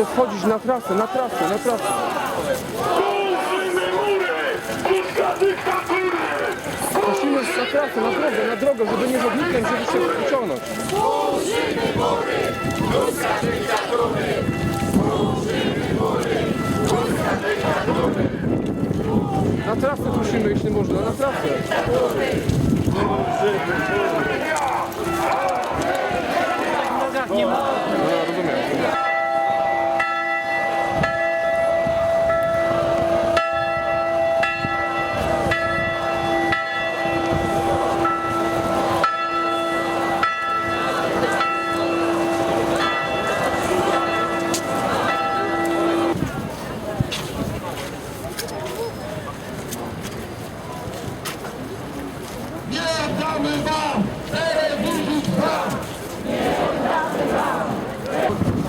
Muszę wchodzić na trasę, na trasę, na trasę. Burzymy mury! Kurka dyktatury! Musimy na trasę, na drogę, na drogę, żeby nie wodnikiem, żeby się wyciągnąć. Na trasę musimy, jeśli można, na trasę. No, rozumiem.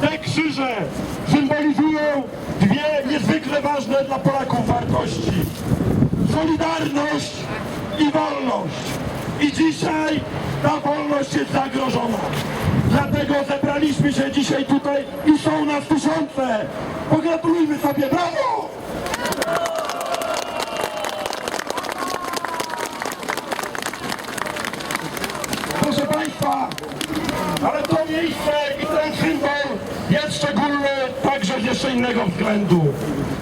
Te krzyże symbolizują dwie niezwykle ważne dla Polaków wartości. Solidarność i wolność. I dzisiaj ta wolność jest zagrożona. Dlatego zebraliśmy się dzisiaj tutaj i są nas tysiące. Pogratulujmy sobie, brawo! Proszę Ale to miejsce i ten symbol jest szczególny także z jeszcze innego względu.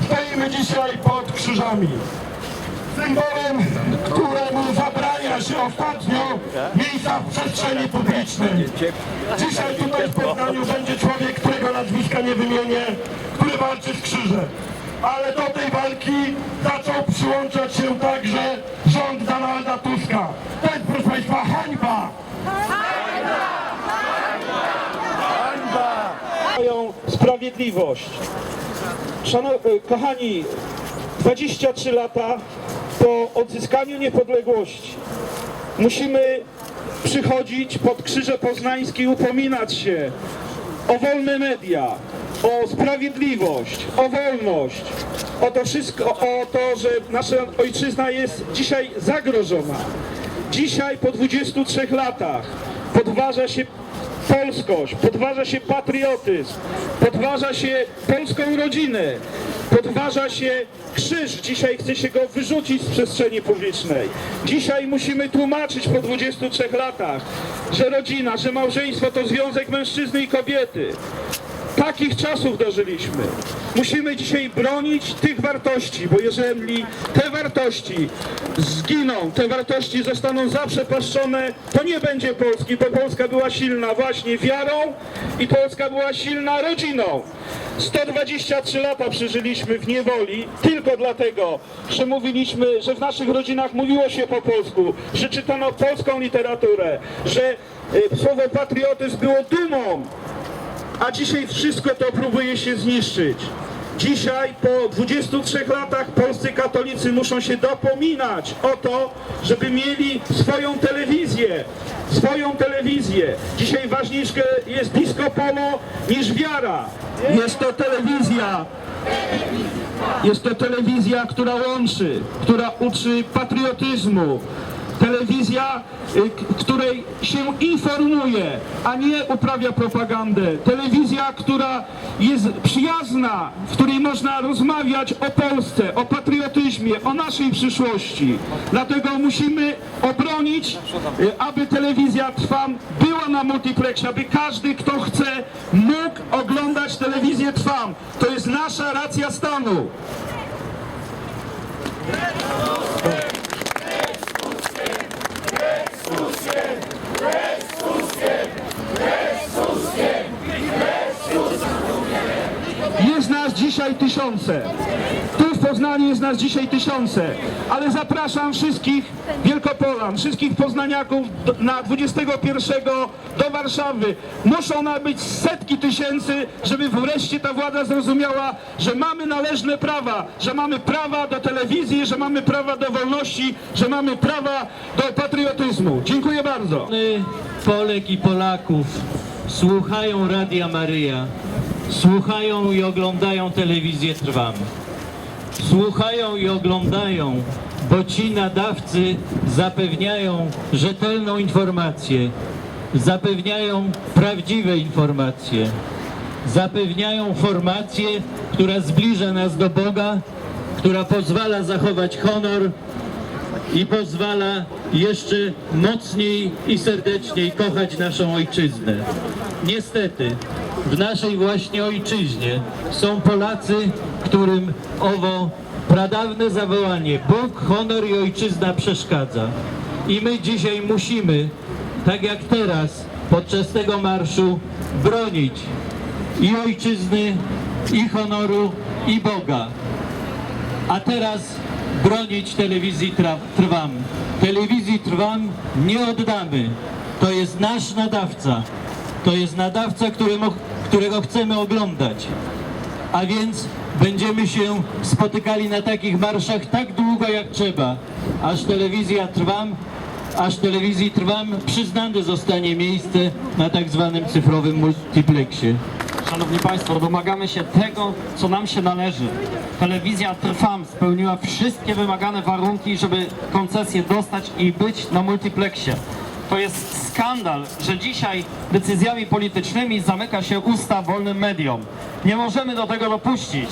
Stoimy dzisiaj pod krzyżami. Symbolem, któremu zabrania się ostatnio miejsca w przestrzeni publicznej. Dzisiaj tutaj w Poznaniu będzie człowiek, którego nazwiska nie wymienię, który walczy z krzyżem. Ale do tej walki zaczął przyłączać się także rząd Donalda Tuska. To jest, proszę Państwa, hańba! mają sprawiedliwość. Szanow... e, Kochani, 23 lata po odzyskaniu niepodległości musimy przychodzić pod Krzyże Poznańskie i upominać się o wolne media, o sprawiedliwość, o wolność, o to wszystko, o to, że nasza ojczyzna jest dzisiaj zagrożona. Dzisiaj po 23 latach podważa się polskość, podważa się patriotyzm, podważa się polską rodzinę, podważa się krzyż. Dzisiaj chce się go wyrzucić z przestrzeni publicznej. Dzisiaj musimy tłumaczyć po 23 latach, że rodzina, że małżeństwo to związek mężczyzny i kobiety. Takich czasów dożyliśmy. Musimy dzisiaj bronić tych wartości, bo jeżeli te wartości zginą, te wartości zostaną zaprzepaszczone, to nie będzie Polski, bo Polska była silna właśnie wiarą i Polska była silna rodziną. 123 lata przeżyliśmy w niewoli tylko dlatego, że mówiliśmy, że w naszych rodzinach mówiło się po polsku, że czytano polską literaturę, że y, słowo patriotyzm było dumą a dzisiaj wszystko to próbuje się zniszczyć. Dzisiaj po 23 latach polscy katolicy muszą się dopominać o to, żeby mieli swoją telewizję. Swoją telewizję. Dzisiaj ważniejsze jest disco polo niż wiara. Jest to telewizja. Jest to telewizja, która łączy, która uczy patriotyzmu. Telewizja, y, której się informuje, a nie uprawia propagandę. Telewizja, która jest przyjazna, w której można rozmawiać o Polsce, o patriotyzmie, o naszej przyszłości. Dlatego musimy obronić, y, aby telewizja Trwam była na multiplexie, aby każdy, kto chce, mógł oglądać telewizję Trwam. To jest nasza racja stanu. Jest nas dzisiaj tysiące. Tu w Poznaniu jest nas dzisiaj tysiące. Ale zapraszam wszystkich Wielkopolan, wszystkich poznaniaków na 21 do Warszawy. Muszą nam być setki tysięcy, żeby wreszcie ta władza zrozumiała, że mamy należne prawa, że mamy prawa do telewizji, że mamy prawa do wolności, że mamy prawa do patriotyzmu. Dziękuję bardzo. Polek i Polaków słuchają Radia Maryja, słuchają i oglądają telewizję Trwam. Słuchają i oglądają, bo ci nadawcy zapewniają rzetelną informację, zapewniają prawdziwe informacje. zapewniają formację, która zbliża nas do Boga, która pozwala zachować honor i pozwala jeszcze mocniej i serdeczniej kochać naszą ojczyznę. Niestety, w naszej właśnie ojczyźnie są Polacy, którym owo pradawne zawołanie Bóg, honor i ojczyzna przeszkadza. I my dzisiaj musimy, tak jak teraz, podczas tego marszu, bronić i ojczyzny, i honoru, i Boga. A teraz bronić telewizji Trwam. Telewizji Trwam nie oddamy. To jest nasz nadawca. To jest nadawca, którego chcemy oglądać. A więc będziemy się spotykali na takich marszach tak długo jak trzeba, aż telewizja Trwam, aż telewizji Trwam przyznane zostanie miejsce na tak zwanym cyfrowym multiplexie. Szanowni Państwo, domagamy się tego, co nam się należy. Telewizja Trwam spełniła wszystkie wymagane warunki, żeby koncesję dostać i być na multiplexie. To jest skandal, że dzisiaj decyzjami politycznymi zamyka się usta wolnym mediom. Nie możemy do tego dopuścić.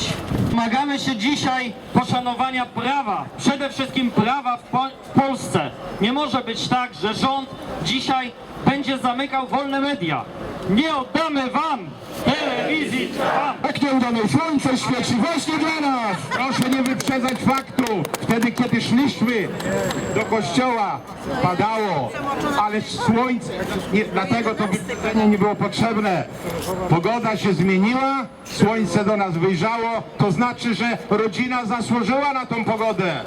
Domagamy się dzisiaj poszanowania prawa, przede wszystkim prawa w, Pol- w Polsce. Nie może być tak, że rząd dzisiaj będzie zamykał wolne media. Nie oddamy wam telewizji! Jak nieudanej słońce świeci właśnie dla nas! Proszę nie wyprzedzać faktu. Wtedy, kiedy szliśmy do kościoła, padało, ale słońce, nie, dlatego to wyprzedzenie nie było potrzebne. Pogoda się zmieniła, słońce do nas wyjrzało, to znaczy, że rodzina zasłużyła na tą pogodę.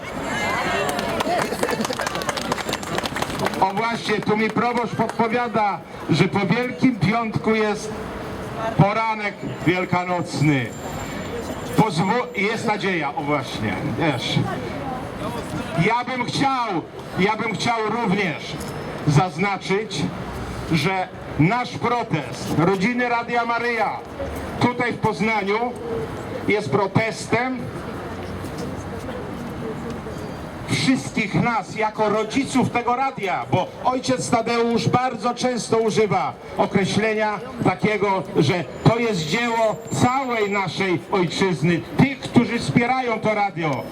O właśnie, tu mi proboszcz podpowiada, że po Wielkim Piątku jest poranek wielkanocny. Pozwo- jest nadzieja, o właśnie, wiesz. Ja bym chciał, ja bym chciał również zaznaczyć, że nasz protest rodziny Radia Maryja tutaj w Poznaniu jest protestem wszystkich nas jako rodziców tego radia, bo ojciec Tadeusz bardzo często używa określenia takiego, że to jest dzieło całej naszej ojczyzny, tych, którzy wspierają to radio,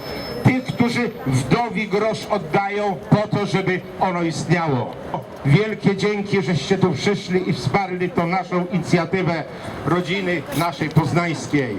tych, którzy wdowi grosz oddają po to, żeby ono istniało. Wielkie dzięki, żeście tu przyszli i wsparli tą naszą inicjatywę rodziny naszej poznańskiej.